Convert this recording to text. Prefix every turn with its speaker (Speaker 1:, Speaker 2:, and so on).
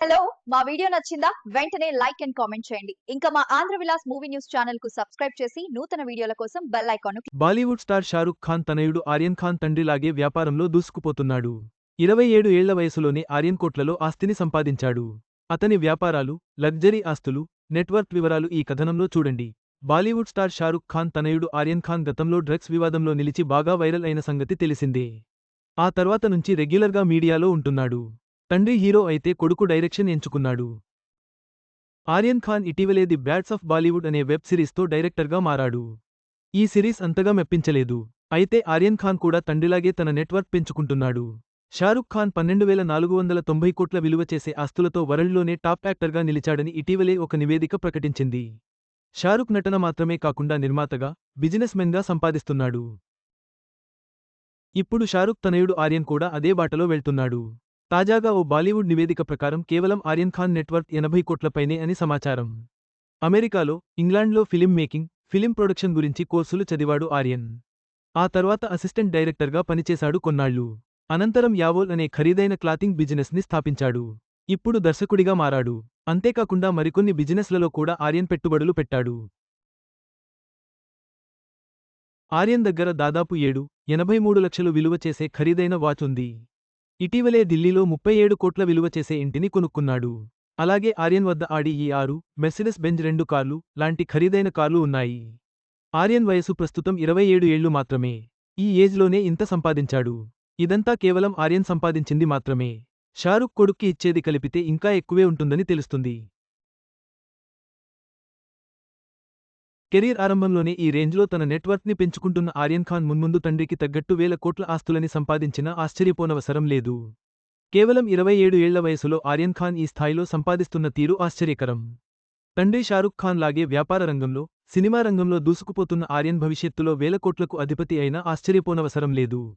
Speaker 1: Hello మా video నచ్చిందా? వెంటనే లైక్ అండ్ కామెంట్ చేయండి. ఇంకా మా ఆంధ్ర విలాస్ మూవీ న్యూస్ ఛానల్కు సబ్స్క్రైబ్ చేసి నూతన వీడియోల కోసం bell icon
Speaker 2: Bollywood star Shahrukh Khan తనయుడు ఆర్యన్ ఖాన్ తండ్రిలాగే వ్యాపారంలో దూసుకుపోతున్నాడు. ఇరవై ఏడు ఏళ్ళ వయసులోనే ఆర్యన్ కోట్లలో ఆస్తిని సంపాదించాడు. అతని వ్యాపారాలు లగ్జరీ ఆస్తులు నెట్వర్క్ వివరాలు ఈ కథనంలో చూడండి. బాలీవుడ్ స్టార్ షారుఖ్ ఖాన్ తనయుడు ఆర్యన్ ఖాన్ గతంలో డ్రగ్స్ వివాదంలో నిలిచి బాగా వైరల్ అయిన సంగతి తెలిసిందే. ఆ తర్వాత నుంచి రెగ్యులర్గా మీడియాలో ఉంటున్నాడు. తండ్రి హీరో అయితే కొడుకు డైరెక్షన్ ఎంచుకున్నాడు. ఆర్యన్ ఖాన్ ఇటీవలే ది బ్యాట్స్ ఆఫ్ బాలీవుడ్ అనే వెబ్ సిరీస్తో డైరెక్టర్గా మారాడు. ఈ సిరీస్ అంతగా మెప్పించలేదు. అయితే ఆర్యన్ ఖాన్ కూడా తండ్రిలాగే తన నెట్వర్క్ పెంచుకుంటున్నాడు. షారుఖ్ ఖాన్ పన్నెండు వేల నాలుగు వందల తొంభై కోట్ల విలువ చేసే ఆస్తులతో వరల్డ్లోనే టాప్ యాక్టర్గా నిలిచాడని ఇటీవలే ఒక నివేదిక ప్రకటించింది. షారుఖ్ నటన మాత్రమే కాకుండా నిర్మాతగా బిజినెస్ మెన్గా సంపాదిస్తున్నాడు. ఇప్పుడు షారుఖ్ తనయుడు ఆర్యన్ కూడా అదే బాటలో వెళ్తున్నాడు. తాజాగా ఓ బాలీవుడ్ నివేదిక ప్రకారం కేవలం ఆర్యన్ ఖాన్ నెట్వర్క్ ఎనభై కోట్లపైనే అని సమాచారం. అమెరికాలో ఇంగ్లాండ్లో ఫిలిం మేకింగ్ ఫిలిం ప్రొడక్షన్ గురించి కోర్సులు చదివాడు ఆర్యన్. ఆ తర్వాత అసిస్టెంట్ డైరెక్టర్గా పనిచేశాడు కొన్నాళ్ళు. అనంతరం యావోల్ అనే ఖరీదైన క్లాతింగ్ బిజినెస్ని స్థాపించాడు. ఇప్పుడు దర్శకుడిగా మారాడు. అంతేకాకుండా మరికొన్ని బిజినెస్లలో కూడా ఆర్యన్ పెట్టుబడులు పెట్టాడు. ఆర్యన్ దగ్గర దాదాపు ఏడు ఎనభై మూడు లక్షలు విలువ చేసే ఖరీదైన వాచ్ ఉంది. ఇటీవలే ఢిల్లీలో ముప్పై ఏడు కోట్ల విలువ చేసే ఇంటిని కొనుక్కున్నాడు. అలాగే ఆర్యన్ వద్ద ఆడి ఈ ఆరు మెర్సిడెస్ బెంజ్ రెండు కార్లు లాంటి ఖరీదైన కార్లు ఉన్నాయి. ఆర్యన్ వయసు ప్రస్తుతం ఇరవై ఏడు ఏళ్ళు మాత్రమే. ఈ ఏజ్లోనే ఇంత సంపాదించాడు. ఇదంతా కేవలం ఆర్యన్ సంపాదించింది మాత్రమే. షారుఖ్ కొడుక్కి ఇచ్చేది కలిపితే ఇంకా ఎక్కువే ఉంటుందని తెలుస్తుంది. కెరీర్ ఆరంభంలోనే ఈ రేంజ్లో తన నెట్వర్క్ని పెంచుకుంటున్న ఆర్యన్ ఖాన్ మున్ముందు తండ్రికి తగ్గట్టు వేల కోట్ల ఆస్తులని సంపాదించినా ఆశ్చర్యపోనవసరం లేదు. కేవలం ఇరవై ఏడు ఏళ్ళ వయసులో ఆర్యన్ ఖాన్ ఈ స్థాయిలో సంపాదిస్తున్న తీరు ఆశ్చర్యకరం. తండ్రి షారుఖ్ ఖాన్ లాగే వ్యాపార రంగంలో సినిమా రంగంలో దూసుకుపోతున్న ఆర్యన్ భవిష్యత్తులో వేల కోట్లకు అధిపతి అయినా ఆశ్చర్యపోనవసరం లేదు.